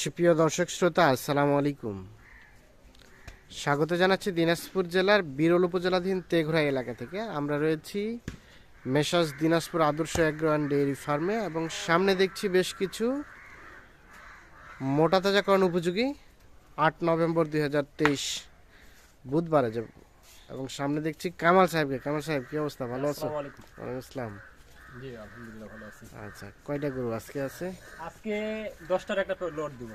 সুপ্রিয় দর্শক শ্রোতা আসসালামু আলাইকুম। স্বাগত জানাচ্ছি দিনাজপুর জেলার বিরল উপজেলাধীন তেঘরা এলাকা থেকে। আমরা রয়েছি মেসাজ দিনাজপুর আদর্শ অ্যাগ্রো অ্যান্ড ডেয়ারি ফার্মে এবং সামনে দেখছি বেশ কিছু মোটা তাজাকরণ উপযোগী আট নভেম্বর দুই হাজার তেইশ বুধবারে যাব। এবং সামনে দেখছি কামাল সাহেবকে। কামাল সাহেব কি অবস্থা? ভালো আছো? ওয়ালাইকুম আসসালাম। জি আলহামদুলিল্লাহ ভালো আছি। আচ্ছা কয়টা গরু আজকে আছে? আজকে একটা দিব।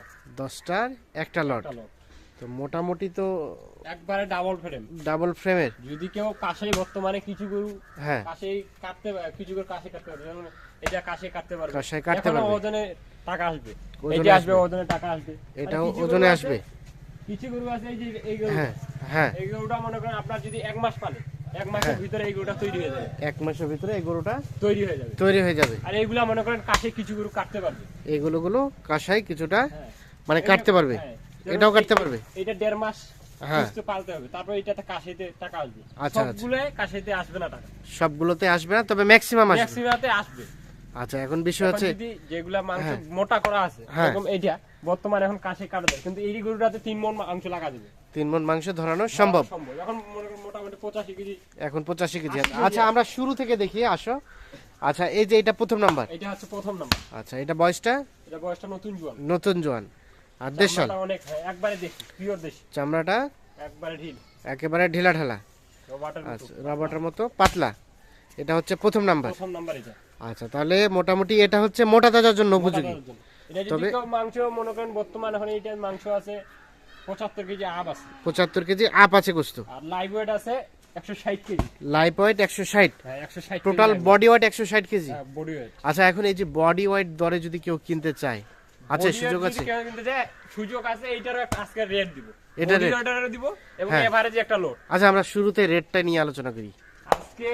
লট তো মোটামুটি তো একবারে ডাবল ফ্রেম ডাবল ফ্রেমের যদি কেউ কাশে বর্তমানে কিছু গরু হ্যাঁ। কাশে কাটতে পারে কিছু গরু কাশে কাটতে পারবে যেমন এটা কাশে কাটতে পারবে। কাশে কাটতে পারবে। ওজনে টাকা আসবে। এটা আসবে। ওজনে টাকা আসবে। আর এটাও ওজনে আসবে। কিছু গরু আছে এই যে এই গরু হ্যাঁ হ্যাঁ। এই গরুটা মনে করেন আপনার যদি এক মাস পালে এক মাসের হ্যাঁ। ভিতরে এই গরুটা তৈরি হয়ে যাবে। এক মাসের ভিতরে এই গরুটা তৈরি হয়ে যাবে। তৈরি হয়ে যাবে। আর এইগুলা মনে করেন কাশে কিছু গরু কাটতে পারবে। এগুলো গুলো কাঁসাই কিছুটা হ্যাঁ। মানে কাটতে পারবে। এটাও কাটতে পারবে। এটা দেড় মাস পালতে হবে। তারপর এটাতে কাশিতে টাকা আসবে। আচ্ছা, সবগুলো কাশিতে আসবে না টাকা। সবগুলোতে আসবে না তবে ম্যাক্সিমাম আসবে। ম্যাক্সিমাতে আসবে। আচ্ছা এখন বিষয় হচ্ছে যেগুলা মাংস। মোটা করা আছে। এরকম এইটা বর্তমানে এখন কাশি কাটা যায় কিন্তু এই গরুটাতে তিন মন মাংস লাগা যাবে। তিন মন মাংস ধরানো সম্ভব। এখন মোটামুটি পঁচাশি কেজি। এখন পঁচাশি কেজি। আচ্ছা আমরা শুরু থেকে দেখি আসো। আচ্ছা এই যে এটা প্রথম নাম্বার। এটা হচ্ছে প্রথম নাম্বার। আচ্ছা এটা বয়সটা? এটা বয়সটা নতুন জোয়ান। নতুন জোয়ান। আর দেশাল? অনেক একবারে দেখি পিওর দেশি। চামড়াটা? একবারে ঢিল। একেবারে ঢিলা ঢালা আচ্ছা মতো পাতলা। এটা হচ্ছে প্রথম নাম্বার। প্রথম নাম্বার এটা। আচ্ছা তাহলে মোটামুটি এটা হচ্ছে মোটা তাজার জন্য উপযোগী। এটা তবে- মাংস মনে করেন বর্তমানে এখন এইটার মাংস আছে পঁচাত্তর কেজি আব আছে। পঁচাত্তর কেজি আপ আছে গোস্ত। আর লাইভ ওয়েট আছে একশো ষাট কেজি। লাইফ ওয়েট একশো ষাট হ্যাঁ টোটাল বডি ওয়েট একশো ষাট কেজি। বডি ওয়েট আচ্ছা এখন এই যে বডি ওয়েট দরে যদি কেউ কিনতে চায় আচ্ছা সুযোগ আছে? সুযোগ আছে এইটারও একটা আজকে রেট দিব। এটা rate? দিব এবং হ্যাঁ। এভারেজে একটা লোড আচ্ছা আমরা শুরুতে রেটটা নিয়ে আলোচনা করি। আজকে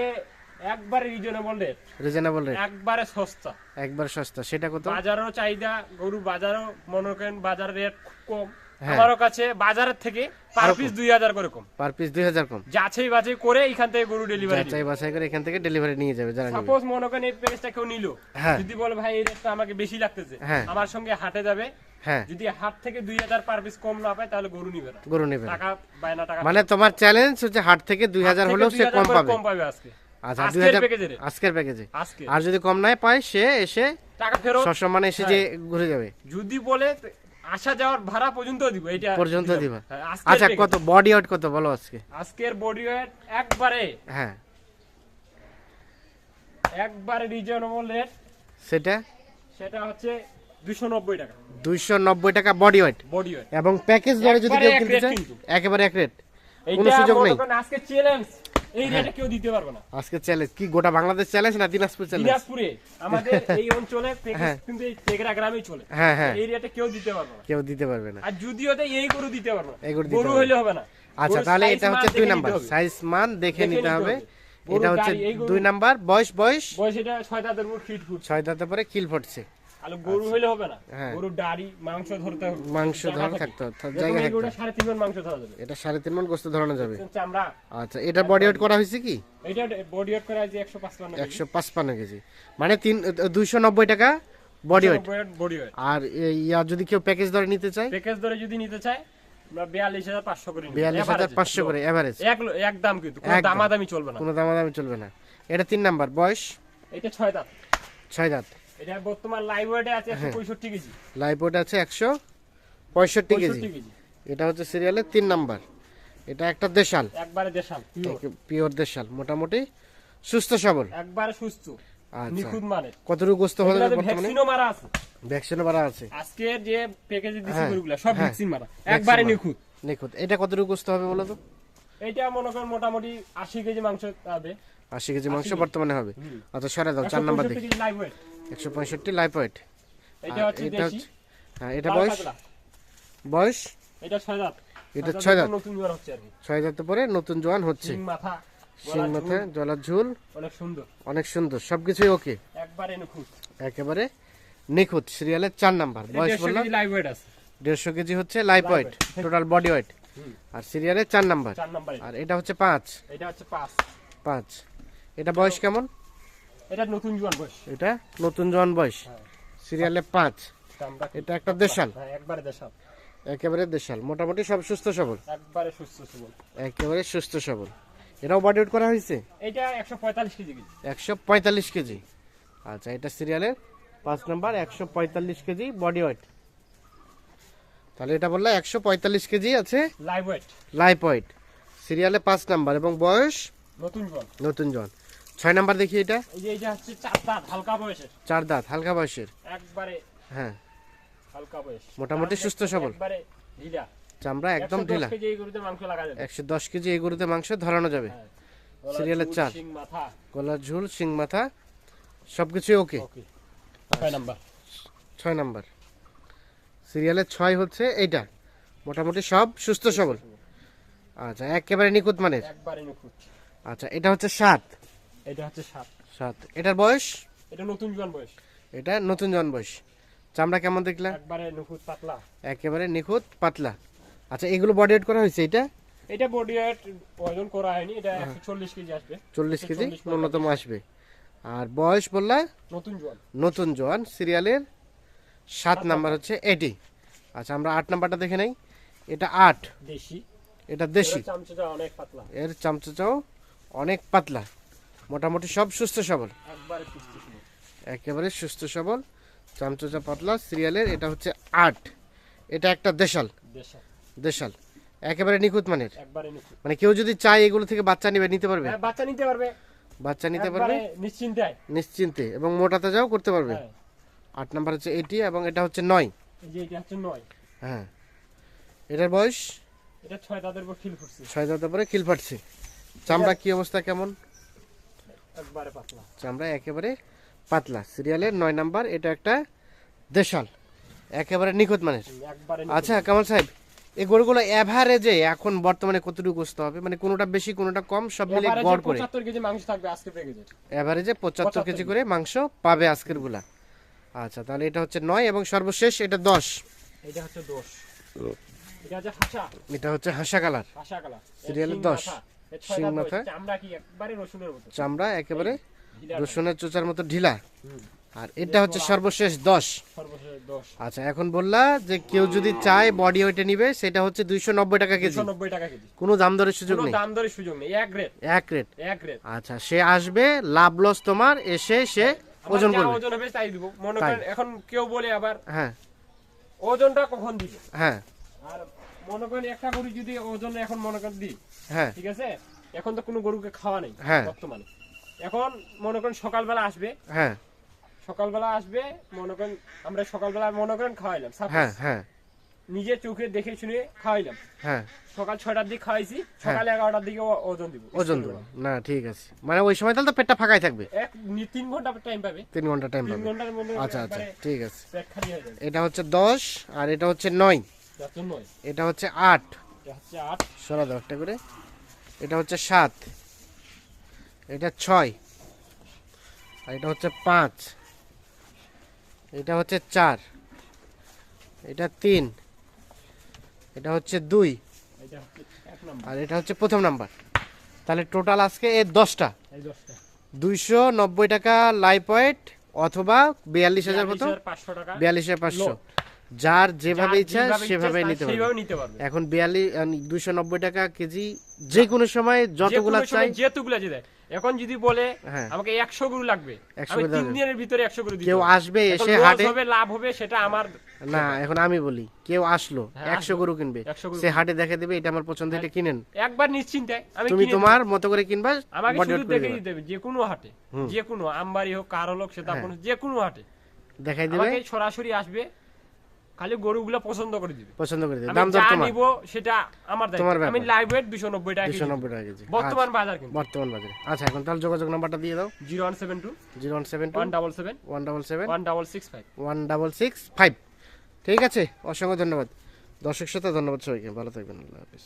একবারে রিজনেবল রেট রিজনেবল রেট একবারে সস্তা। একবার সস্তা। সেটা কত? বাজারও চাহিদা গরু বাজারও মনে করেন বাজার রেট কম। হ্যাঁ। আমারও কাছে বাজারের থেকে পার পিস দুই হাজার করে কম। পার পিস দুই হাজার কম। যাচাই বাছাই করে এখান থেকে গরু ডেলিভারি যাচাই বাছাই করে এখান থেকে ডেলিভারি নিয়ে যাবে যারা সাপোজ মনে করেন এই প্যাকেজটা কেউ নিল। হ্যাঁ। যদি বলে ভাই এই রেটটা আমাকে বেশি লাগতেছে। হ্যাঁ। আমার সঙ্গে হাটে যাবে। হ্যাঁ। যদি হাট থেকে দুই হাজার পার পিস কম না পায় তাহলে গরু নিবে না। গরু নেবে। টাকা বায়না টাকা মানে তোমার চ্যালেঞ্জ হচ্ছে হাট থেকে দুই হাজার হলেও সে কম পাবে। কম পাবে আজকে। আচ্ছা দুই হাজার আজকের প্যাকেজে আর যদি কম নাই পায় সে এসে টাকা ফেরত সসম্মানে এসে যে ঘুরে যাবে। যদি বলে আসা যাওয়ার ভাড়া পর্যন্ত দিব এটা পর্যন্ত। দিবা? হ্যাঁ, আচ্ছা কত? বডি ওয়েট কত? বলো আজকে। আজকের বডি ওয়েট একবারে। হ্যাঁ। একবারে রিজনেবল রেট সেটা? সেটা হচ্ছে দুশো নব্বই টাকা। দুইশো নব্বই টাকা বডি ওয়েট বডি ওয়েট এবং প্যাকেজ দরে যদি কেউ কিনতে চায়। একেবারে এক রেট কোনো সুযোগ নেই? আজকে চ্যালেঞ্জ এই। রেটে কেউ দিতে পারবে না। আজকে চ্যালেঞ্জ কি গোটা বাংলাদেশ চ্যালেঞ্জ না দিনাজপুর চ্যালেঞ্জ দিনাজপুরে। আমাদের এই অঞ্চলে হ্যাঁ। কিন্তু এই তেগরা গ্রামেই চলে। হ্যাঁ হ্যাঁ। এই রেটে কেউ দিতে পারবে না। কেউ দিতে পারবে না। আর এই গরু দিতে পারবে না। গরু হইলে হবে না। আচ্ছা তাহলে এটা হচ্ছে দুই নাম্বার। সাইজ মান দেখে নিতে হবে। এটা হচ্ছে দুই নাম্বার। বয়স বয়স? বয়স এটা ছয় দাঁতের উপর ফিট ফুট ছয় দাঁতে পরে কিল ফুটছে আর গরু হইলে হবে না। হ্যাঁ। গরুর দাড়ি মাংস ধরতে হবে। মাংস ধরা থাকতে হবে, জায়গা থাকতে মণ মাংস ধরা যাবে। এটা ধরানো যাবে। চামড়া? আচ্ছা এটা বডি ওয়েট করা হয়েছে কি? এটা বডি ওয়েট করে পাঁচপান্ন কেজি। মানে তিন দুইশো নব্বই টাকা বডি ওয়েট বডি ওয়েট আর ইয়া যদি কেউ প্যাকেজ ধরে নিতে চায়? প্যাকেজ ধরে যদি নিতে চায় বিয়াল্লিশ হাজার পাঁচশো করে বিয়াল্লিশ হাজার পাঁচশো করে এভারেজ এক এক দাম কিন্তু কোনো দামাদামি চলবে না। কোনো দামাদামি চলবে না। এটা তিন নাম্বার বয়স? এটা ছয় দাঁত। ছয় দাঁত। এটা বর্তমান লাইভ ওয়েটে আছে হ্যাঁ। একশো পঁয়ষট্টি কেজি। লাইভ ওয়েট আছে একশো পঁয়ষট্টি কেজি। এটা হচ্ছে সিরিয়ালের তিন নাম্বার। এটা একটা দেশাল। একবারে দেশাল পিওর দেশাল মোটামুটি সুস্থ সবল। একবারে সুস্থ আচ্ছা। নিখুঁত মানে কতটুকু গোস্ত হবে বর্তমানে? মারা আছে। ভ্যাকসিনও বাড়া আছে। আজকের যে প্যাকেজে দিছি হ্যাঁ, গরুগুলা সব হ্যাঁ। ভ্যাকসিন মারা। একবারে নিখুঁত। নিখুঁত। এটা কতটুকু গোস্ত হবে বলো তো? এইটা মনে করেন মোটামুটি আশি কেজি মাংস হবে। আশি কেজি মাংস বর্তমানে হবে। আচ্ছা সরে দাও চার নাম্বার দেখি। একশো পঁয়ষট্টি লাইফ ওয়েট এটা হচ্ছে হ্যাঁ এটা বয়স? বয়স? এটা ছয় দাঁত। এটা ছয় ছয় দাঁত। নতুন জোয়ার হচ্ছে আর কি। ছয় দাঁতে পরে নতুন জোয়ান হচ্ছে। মাথা শিং মাথা জলার ঝুল। অনেক সুন্দর। অনেক সুন্দর। সবকিছুই ওকে একবারে নিখুঁত। একেবারে নিখুঁত। সিরিয়ালের চার নাম্বার। বয়স বললাম? দেড়শো কেজি হচ্ছে life weight total body weight আর সিরিয়ালের চার নাম্বার। আর এটা হচ্ছে পাঁচ। এটা হচ্ছে পাঁচ। পাঁচ। এটা বয়স কেমন? এটা নতুন জোয়ান বয়স। এটা নতুন জন বয়স। হ্যাঁ। সিরিয়ালে পাঁচ। এটা একটা দেশাল। হ্যাঁ একবারে দেশাল। একেবারে দেশাল। মোটামুটি সব সুস্থ সবল। একবারে সুস্থ সবল। একেবারে সুস্থ সবল। এটাও বডি ওয়েট করা হয়েছে? এটা একশো পঁয়তাল্লিশ কেজি। কেজি একশো পঁয়তাল্লিশ কেজি। আচ্ছা এটা সিরিয়ালের পাঁচ নাম্বার একশো পঁয়তাল্লিশ কেজি বডি ওয়েট তাহলে এটা বললে একশো পঁয়তাল্লিশ কেজি আছে লাইভ ওয়েট লাইফ ওয়েট সিরিয়ালে পাঁচ নাম্বার। এবং বয়স? নতুন জন নতুন জন ছয় নাম্বার দেখি এটা? হচ্ছে চার দাঁত হালকা বয়সের। চার দাঁত হালকা বয়সের। একবারে হ্যাঁ। হালকা বয়স। মোটামুটি সুস্থ সবল। একবারে ঢিলা। চামড়া একদম 110 ঢিলা। কেজি এই গরুতে মাংস লাগা যাবে একশো দশ কেজি এই গরুতে মাংস ধরানো যাবে। হ্যাঁ। সিরিয়ালের চার। গলার ঝুল শিং মাথা সবকিছুই ওকে। ওকে। ছয় নাম্বার। ছয় নাম্বার। সিরিয়ালের ছয় হচ্ছে এইটা। মোটামুটি সব সুস্থ সবল। আচ্ছা একেবারে নিখুঁত মানের। আচ্ছা এটা হচ্ছে সাত। এটা হচ্ছে সাত। সাত। এটার বয়স? এটা নতুন জন বয়স। এটা নতুন জন বয়স। চামড়া কেমন দেখলা? একবারে নিখুঁত পাতলা। একেবারে নিখুঁত পাতলা। আচ্ছা এগুলো বডি ওয়েট করা হয়েছে এটা? এটা বডি ওয়েট ওজন করা হয়নি এটা একশো চল্লিশ কেজি আসবে। চল্লিশ কেজি ন্যূনতম আসবে। আর বয়স বললা? নতুন জন নতুন জোয়ান সিরিয়ালের সাত নাম্বার হচ্ছে এটি। আচ্ছা আমরা আট নাম্বারটা দেখে নেই। এটা আট। দেশি। এটা দেশি। এবার অনেক পাতলা। এর চামচাচাও অনেক পাতলা। মোটামুটি সব সুস্থ সবল। একবারে সুস্থ সবল। চামচাচা পাতলা সিরিয়ালের এটা হচ্ছে আট। এটা একটা দেশাল। দেশাল। একেবারে নিখুঁত মানের। মানে কেউ যদি চায় এগুলো থেকে বাচ্চা নিবে নিতে পারবে? হ্যাঁ, বাচ্চা নিতে পারবে। বাচ্চা নিতে পারবে একবারে নিশ্চিন্তায় নিশ্চিন্তে। এবং মোটাতে যাও করতে পারবে? হ্যাঁ। আট নাম্বার হচ্ছে এটি এবং এটা হচ্ছে নয়। এটা হচ্ছে নয়। হ্যাঁ। এটার বয়স? এটা ছয় তাদের উপর ফিল করছে ছয় দাঁতের পরে খিল ফাটছে। চামড়া কি অবস্থা কেমন? একবারে পাতলা। চামড়া একেবারে পাতলা। সিরিয়ালের নয় নাম্বার এটা একটা দেশাল। একেবারে নিখুঁত মানের। আচ্ছা কামাল সাহেব এই গরুগুলো এভারেজে এখন বর্তমানে কতটুকু গোস্ত হবে? মানে কোনোটা বেশি কোনোটা কম সব মিলে গড় করে। পঁচাত্তর কেজি মাংস থাকবে আজকে প্যাকেজের এভারেজে পঁচাত্তর কেজি করে মাংস পাবে আজকেরগুলা। আচ্ছা তাহলে এটা হচ্ছে নয় এবং সর্বশেষ এটা দশ। এটা হচ্ছে দোষ এটা হচ্ছে হাসা। এটা হচ্ছে হাসা কালার। হাসা কালা সিরিয়ালের দশ। শিং মাথা। চামড়া একেবারে রসুনের চোচার মতো ঢিলা। আর এটা হচ্ছে সর্বশেষ দশ। আচ্ছা এখন বললা যে কেউ যদি চায় বডি ওয়েটে নিবে সেটা হচ্ছে দুইশো নব্বই টাকা কেজি। কোনো দাম দরের সুযোগ নেই? দাম দরের সুযোগ নেই এক রেট এক রেট এক রেট আচ্ছা সে আসবে লাভ লস তোমার এসে সে ওজন করবে। ওজন হবে তাই দিব। মনে করেন এখন কেউ বলে আবার হ্যাঁ। ওজনটা কখন দিবে? হ্যাঁ। আর মনে করেন একটা গরু যদি ওজন এখন মনে করেন দিই হ্যাঁ। ঠিক আছে? এখন তো কোনো গরুকে খাওয়া নেই হ্যাঁ। বর্তমানে। এখন মনে করেন সকালবেলা আসবে। হ্যাঁ। সকালবেলা আসবে মনে করেন আমরা সকালবেলা মনে করেন খাওয়াইলাম হ্যাঁ হ্যাঁ। নিজের চোখে দেখে শুনে খাওয়াইলাম। হ্যাঁ। সকাল ছয়টার দিকে খাওয়াইছি সকাল এগারোটার দিকে ওজন দিব ওজন দেবো। না ঠিক আছে। মানে ওই সময় তাহলে তো পেটটা ফাঁকাই থাকবে? এক তিন ঘণ্টা টাইম পাবে। তিন ঘণ্টা টাইম পাবে। আচ্ছা আচ্ছা। ঠিক আছে। হয়ে এটা হচ্ছে দশ আর এটা হচ্ছে নয়। এটা হচ্ছে আট। সরা দাও একটা করে। এটা হচ্ছে সাত। এটা ছয়। আর এটা হচ্ছে পাঁচ। এটা হচ্ছে চার। এটা তিন। এটা হচ্ছে দুই। আর এটা হচ্ছে প্রথম নাম্বার। তাহলে টোটাল আজকে এর দশটা। দুইশো নব্বই টাকা লাইফ অথবা বিয়াল্লিশ হাজার টাকা। বিয়াল্লিশ হাজার পাঁচশো। যার যেভাবে ইচ্ছা সেভাবে নিতে পারবে। এখন বিয়াল্লিশ দুইশো নব্বই টাকা কেজি যে কোনো সময় যতগুলা চাই যেতুগুলা যে দেয়। এখন যদি বলে হ্যাঁ। আমাকে একশো গরু লাগবে আমি তিন দিনের ভিতরে একশো গরু কেউ আসবে এসে হাটে হবে লাভ হবে সেটা আমার না এখন আমি বলি কেউ আসলো হ্যাঁ, একশো গরু কিনবে সে হাটে দেখে দেবে এটা আমার পছন্দ এটা কিনেন। একবার নিশ্চিন্তায় আমি তুমি তোমার মতো করে কিনবা আমাকে শুধু দেখে দিতে হবে যে কোনো হাটে। যে কোনো আমবাড়ি হোক কারও হোক সেটা হ্যাঁ। যে কোনো হাটে। দেখাই দিবে। সরাসরি আসবে খালি গরুগুলো পছন্দ করে দিবে। পছন্দ করে দিবে। দাম দর তোমার? নিব সেটা আমার তোমার আমি লাইভ ওয়েট দুশো নব্বই টাকা দুশো নব্বই টাকা কেজি। বর্তমান আচ্ছা, বাজার কিন্তু। বর্তমান বাজারে। আচ্ছা এখন তাহলে যোগাযোগ নাম্বারটা দিয়ে দাও। Zero one seven two. Zero one seven one double seven. One double seven. One double six five. One double six five. ঠিক আছে? অসংখ্য ধন্যবাদ। দর্শক শ্রোতা ধন্যবাদ সবাইকে। ভালো থাকবেন। আল্লাহ হাফিজ।